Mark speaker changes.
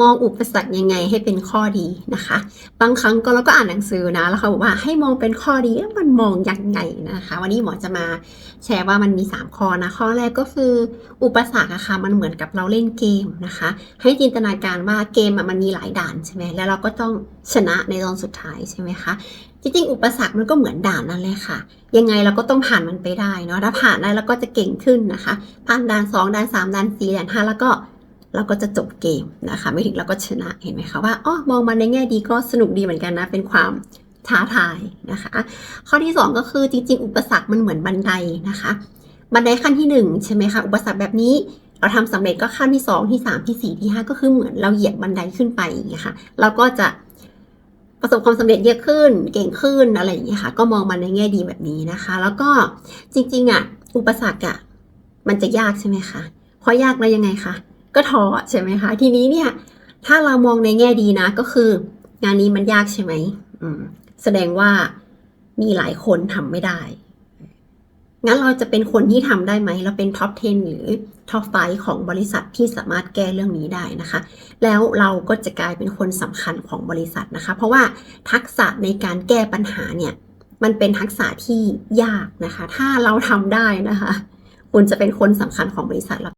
Speaker 1: มองอุปสรรคยังไงให้เป็นข้อดีนะคะ บางครั้งก็เราก็อ่านหนังสือนะแล้วเขาบอกว่าให้มองเป็นข้อดีแล้วมันมองยังไงนะคะ วันนี้หมอจะมาแชร์ว่ามันมี 3 ข้อนะข้อแรกก็คืออุปสรรคอะค่ะมันเหมือนกับเราเล่นเกมนะคะ ให้จินตนาการว่าเกมมันมีหลายด่านใช่ไหมแล้วเราก็ต้องชนะในตอนสุดท้ายใช่ไหมคะจริงๆอุปสรรคมันก็เหมือนด่านนั่นเลยค่ะ ยังไงเราก็ต้องผ่านมันไปได้เนาะถ้าผ่านได้เราก็จะเก่งขึ้นนะคะผ่านด่าน 2 ด่าน 3 ด่าน 4 ด่าน 5 แล้วก็ เราก็จะจบเกมนะคะ ไม่ถึงเราก็ชนะเห็นไหมคะว่าอ๋อมองมันในแง่ดีก็สนุกดีเหมือนกันนะ เป็นความท้าทายนะคะ ข้อที่ 2 ก็คือจริง ๆ อุปสรรคมันเหมือนบันไดนะคะ บันไดขั้นที่ 1 ใช่ไหมคะ อุปสรรคแบบนี้เราทำสำเร็จก็ขั้นที่ 2 ที่ 3 ที่ 4 ที่ 5 ก็คือเหมือนเราเหยียบบันไดขึ้นไปอย่างเงี้ยค่ะเราก็จะประสบความสำเร็จเยอะขึ้น เก่งขึ้นอะไรอย่างเงี้ยค่ะ ก็มองมันในแง่ดีแบบนี้นะคะ แล้วก็จริงๆอะอุปสรรคอะมันจะยากใช่ไหมคะเพอยากแล้วยังไงคะ ก็ท้อใช่ไหมคะ ทีนี้เนี่ย ถ้าเรามองในแง่ดีนะ ก็คืองานนี้มันยากใช่ไหมอืม แสดงว่ามีหลายคนทำไม่ได้ งั้นเราจะเป็นคนที่ทำได้ไหม เราเป็นท็อป 10 หรือท็อป 5 ของบริษัทที่สามารถแก้เรื่องนี้ได้นะคะ แล้วเราก็จะกลายเป็นคนสำคัญของบริษัทนะคะ เพราะว่าทักษะในการแก้ปัญหาเนี่ย มันเป็นทักษะที่ยากนะคะ ถ้าเราทำได้นะคะ คุณจะเป็นคนสำคัญของบริษัทเรา